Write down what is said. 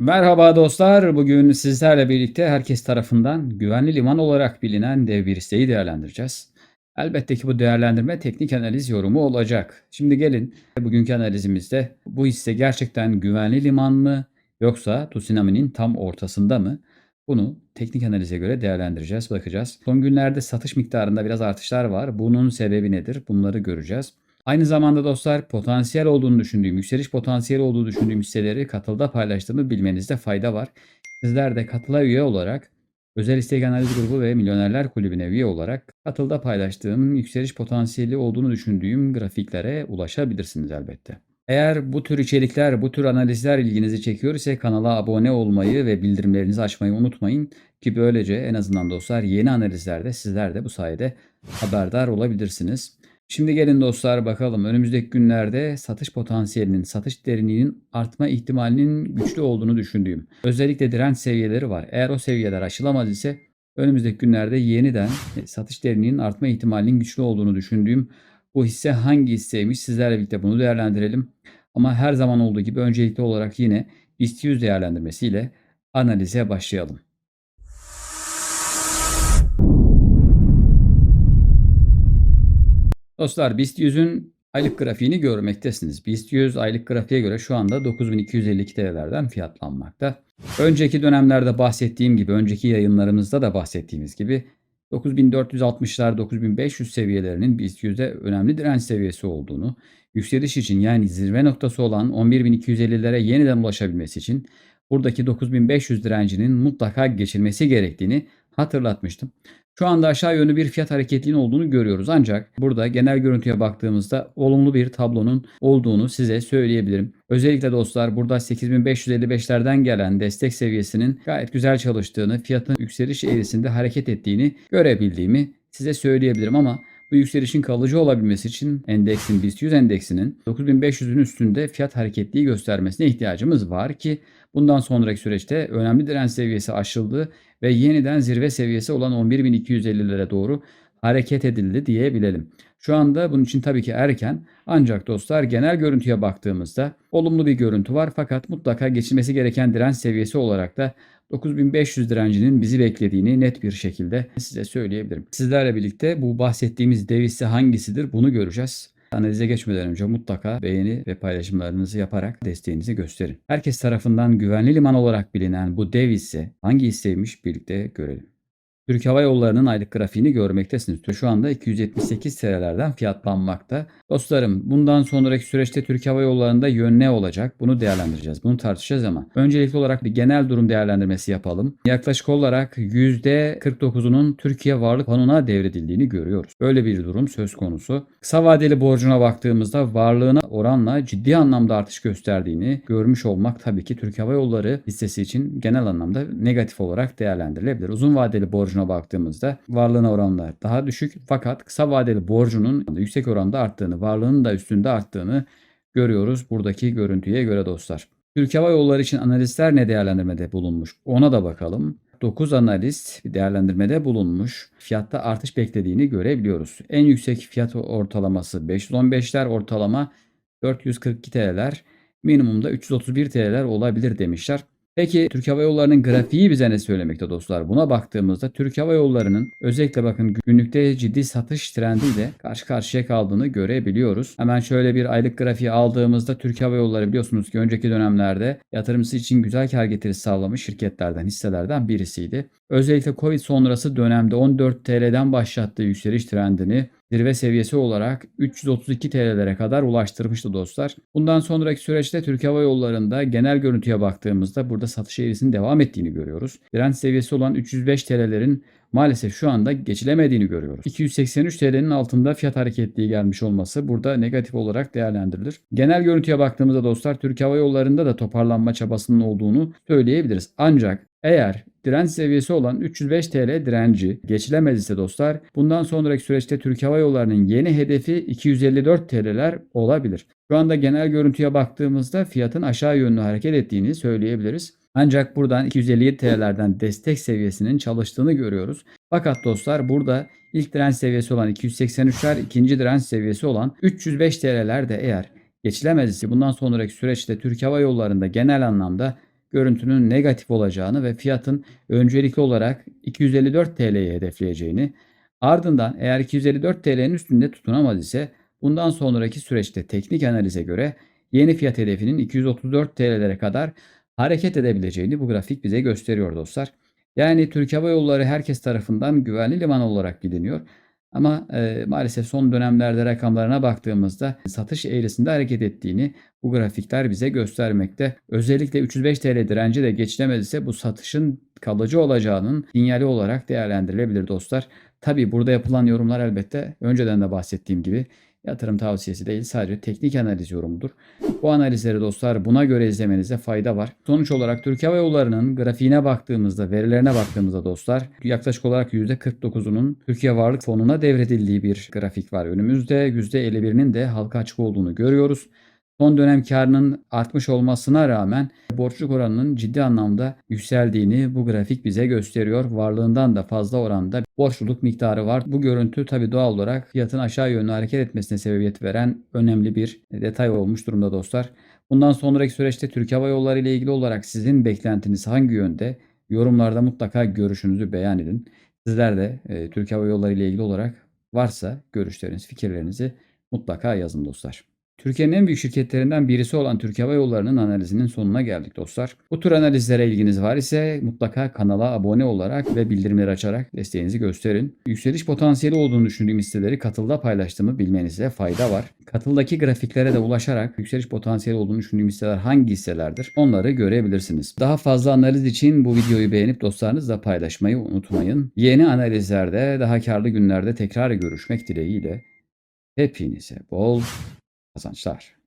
Merhaba dostlar. Bugün sizlerle birlikte herkes tarafından güvenli liman olarak bilinen dev bir hisseyi değerlendireceğiz. Elbette ki bu değerlendirme teknik analiz yorumu olacak. Şimdi gelin bugünkü analizimizde bu hisse gerçekten güvenli liman mı yoksa tsunami'nin tam ortasında mı? Bunu teknik analize göre değerlendireceğiz, bakacağız. Son günlerde satış miktarında biraz artışlar var. Bunun sebebi nedir? Bunları göreceğiz. Aynı zamanda dostlar potansiyel olduğunu düşündüğüm, yükseliş potansiyeli olduğunu düşündüğüm hisseleri katılda paylaştığımı bilmenizde fayda var. Sizler de katıla üye olarak özel istek analiz grubu ve milyonerler kulübüne üye olarak katılda paylaştığım yükseliş potansiyeli olduğunu düşündüğüm grafiklere ulaşabilirsiniz elbette. Eğer bu tür içerikler, bu tür analizler ilginizi çekiyor ise kanala abone olmayı ve bildirimlerinizi açmayı unutmayın ki böylece en azından dostlar yeni analizlerde sizler de bu sayede haberdar olabilirsiniz. Şimdi gelin dostlar bakalım önümüzdeki günlerde satış potansiyelinin, satış derinliğinin artma ihtimalinin güçlü olduğunu düşündüğüm özellikle direnç seviyeleri var. Eğer o seviyeler aşılamaz ise önümüzdeki günlerde yeniden satış derinliğinin artma ihtimalinin güçlü olduğunu düşündüğüm bu hisse hangi hisseymiş sizlerle birlikte bunu değerlendirelim. Ama her zaman olduğu gibi öncelikli olarak yine BIST 100 değerlendirmesiyle analize başlayalım. Dostlar BIST 100'ün aylık grafiğini görmektesiniz. BIST 100 aylık grafiğe göre şu anda 9252 TL'lerden fiyatlanmakta. Önceki dönemlerde bahsettiğim gibi, önceki yayınlarımızda da bahsettiğimiz gibi 9460'lar 9500 seviyelerinin BIST 100'de önemli direnç seviyesi olduğunu, yükseliş için yani zirve noktası olan 11250'lere yeniden ulaşabilmesi için buradaki 9500 direncinin mutlaka geçilmesi gerektiğini hatırlatmıştım. Şu anda aşağı yönlü bir fiyat hareketliliğinin olduğunu görüyoruz. Ancak burada genel görüntüye baktığımızda olumlu bir tablonun olduğunu size söyleyebilirim. Özellikle dostlar burada 8555'lerden gelen destek seviyesinin gayet güzel çalıştığını, fiyatın yükseliş eğrisinde hareket ettiğini görebildiğimi size söyleyebilirim ama bu yükselişin kalıcı olabilmesi için endeksin BIST 100 endeksinin 9500'ün üstünde fiyat hareketliği göstermesine ihtiyacımız var ki bundan sonraki süreçte önemli direnç seviyesi aşıldı ve yeniden zirve seviyesi olan 11.250'lere doğru hareket edildi diyebilelim. Şu anda bunun için tabii ki erken ancak dostlar genel görüntüye baktığımızda olumlu bir görüntü var fakat mutlaka geçilmesi gereken direnç seviyesi olarak da 9500 direncinin bizi beklediğini net bir şekilde size söyleyebilirim. Sizlerle birlikte bu bahsettiğimiz dev hisse hangisidir bunu göreceğiz. Analize geçmeden önce mutlaka beğeni ve paylaşımlarınızı yaparak desteğinizi gösterin. Herkes tarafından güvenli liman olarak bilinen bu dev hisse hangi hisseymiş birlikte görelim. Türk Hava Yolları'nın aylık grafiğini görmektesiniz. Şu anda 278 TL'lerden fiyatlanmakta. Dostlarım bundan sonraki süreçte Türk Hava Yolları'nda yön ne olacak? Bunu değerlendireceğiz. Bunu tartışacağız ama öncelikli olarak bir genel durum değerlendirmesi yapalım. Yaklaşık olarak %49'unun Türkiye Varlık Fonu'na devredildiğini görüyoruz. Böyle bir durum söz konusu. Kısa vadeli borcuna baktığımızda varlığına oranla ciddi anlamda artış gösterdiğini görmüş olmak tabii ki Türk Hava Yolları hissesi için genel anlamda negatif olarak değerlendirilebilir. Uzun vadeli borcuna baktığımızda varlığına oranla daha düşük fakat kısa vadeli borcunun yüksek oranda arttığını, varlığının da üstünde arttığını görüyoruz buradaki görüntüye göre dostlar. Türk Hava Yolları için analistler ne değerlendirmede bulunmuş? Ona da bakalım. 9 analist bir değerlendirmede bulunmuş. Fiyatta artış beklediğini görebiliyoruz. En yüksek fiyat ortalaması 515'ler ortalama 442 TL'ler. Minimumda 331 TL'ler olabilir demişler. Peki Türk Hava Yolları'nın grafiği bize ne söylemekte dostlar? Buna baktığımızda Türk Hava Yolları'nın özellikle bakın günlükte ciddi satış trendiyle karşı karşıya kaldığını görebiliyoruz. Hemen şöyle bir aylık grafiği aldığımızda Türk Hava Yolları biliyorsunuz ki önceki dönemlerde yatırımcısı için güzel kar getirisi sağlamış şirketlerden, hisselerden birisiydi. Özellikle Covid sonrası dönemde 14 TL'den başlattığı yükseliş trendini zirve seviyesi olarak 332 TL'lere kadar ulaştırmıştı dostlar. Bundan sonraki süreçte Türk Hava Yolları'nda genel görüntüye baktığımızda burada satış eğrisinin devam ettiğini görüyoruz. Direnç seviyesi olan 305 TL'lerin maalesef şu anda geçilemediğini görüyoruz. 283 TL'nin altında fiyat hareketliği gelmiş olması burada negatif olarak değerlendirilir. Genel görüntüye baktığımızda dostlar Türk Hava Yolları'nda da toparlanma çabasının olduğunu söyleyebiliriz. Ancak eğer direnç seviyesi olan 305 TL direnci geçilemez ise dostlar bundan sonraki süreçte Türk Hava Yolları'nın yeni hedefi 254 TL'ler olabilir. Şu anda genel görüntüye baktığımızda fiyatın aşağı yönlü hareket ettiğini söyleyebiliriz. Ancak buradan 257 TL'lerden destek seviyesinin çalıştığını görüyoruz. Fakat dostlar burada ilk direnç seviyesi olan 283'ler, ikinci direnç seviyesi olan 305 TL'ler de eğer geçilemez ise bundan sonraki süreçte Türk Hava Yolları'nda genel anlamda görüntünün negatif olacağını ve fiyatın öncelikli olarak 254 TL'yi hedefleyeceğini, ardından eğer 254 TL'nin üstünde tutunamaz ise bundan sonraki süreçte teknik analize göre yeni fiyat hedefinin 234 TL'lere kadar hareket edebileceğini bu grafik bize gösteriyor dostlar. Yani Türk Hava Yolları herkes tarafından güvenli liman olarak biliniyor. Ama e, maalesef son dönemlerde rakamlarına baktığımızda satış eğrisinde hareket ettiğini bu grafikler bize göstermekte. Özellikle 305 TL direnci de geçilemez ise bu satışın kalıcı olacağının sinyali olarak değerlendirilebilir dostlar. Tabi burada yapılan yorumlar elbette önceden de bahsettiğim gibi yatırım tavsiyesi değil sadece teknik analiz yorumudur. Bu analizleri dostlar buna göre izlemenize fayda var. Sonuç olarak Türk Hava Yolları'nın grafiğine baktığımızda, verilerine baktığımızda dostlar yaklaşık olarak %49'unun Türkiye Varlık Fonu'na devredildiği bir grafik var. Önümüzde %51'inin de halka açık olduğunu görüyoruz. Son dönem karının artmış olmasına rağmen borçluk oranının ciddi anlamda yükseldiğini bu grafik bize gösteriyor. Varlığından da fazla oranda borçluluk miktarı var. Bu görüntü tabi doğal olarak fiyatın aşağı yönlü hareket etmesine sebebiyet veren önemli bir detay olmuş durumda dostlar. Bundan sonraki süreçte Türk Hava Yolları ile ilgili olarak sizin beklentiniz hangi yönde? Yorumlarda mutlaka görüşünüzü beyan edin. Sizler de e, Türk Hava Yolları ile ilgili olarak varsa görüşleriniz, fikirlerinizi mutlaka yazın dostlar. Türkiye'nin en büyük şirketlerinden birisi olan Türk Hava Yolları'nın analizinin sonuna geldik dostlar. Bu tür analizlere ilginiz var ise mutlaka kanala abone olarak ve bildirimleri açarak desteğinizi gösterin. Yükseliş potansiyeli olduğunu düşündüğüm hisseleri katılda paylaştığımı bilmenize fayda var. Katıldaki grafiklere de ulaşarak yükseliş potansiyeli olduğunu düşündüğüm hisseler hangi hisselerdir onları görebilirsiniz. Daha fazla analiz için bu videoyu beğenip dostlarınızla paylaşmayı unutmayın. Yeni analizlerde daha karlı günlerde tekrar görüşmek dileğiyle hepinize bol kazançlar.